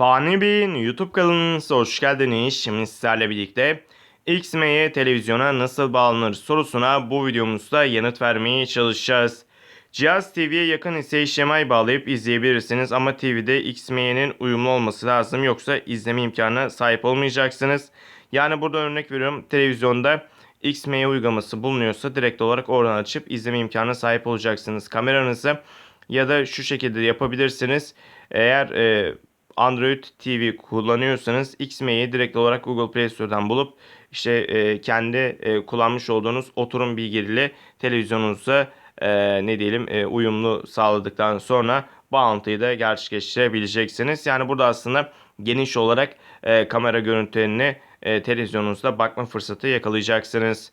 Fani Bey'in YouTube kanalınıza hoş geldiniz. Şimdi sizlerle birlikte XM'ye televizyona nasıl bağlanır sorusuna bu videomuzda yanıt vermeye çalışacağız. Cihaz TV'ye yakın ise HDMI bağlayıp izleyebilirsiniz ama TV'de XM'nin uyumlu olması lazım yoksa izleme imkanına sahip olmayacaksınız. Yani burada örnek veriyorum televizyonda XM'ye uygulaması bulunuyorsa direkt olarak oradan açıp izleme imkanına sahip olacaksınız kameranızı ya da şu şekilde yapabilirsiniz. Eğer e, Android TV kullanıyorsanız XM'yi direkt olarak Google Play Store'dan bulup işte e, kendi e, kullanmış olduğunuz oturum bilgileriyle televizyonunuza e, ne diyelim e, uyumlu sağladıktan sonra bağlantıyı da gerçekleştirebileceksiniz. Yani burada aslında geniş olarak e, kamera görüntülerini e, televizyonunuzda bakma fırsatı yakalayacaksınız.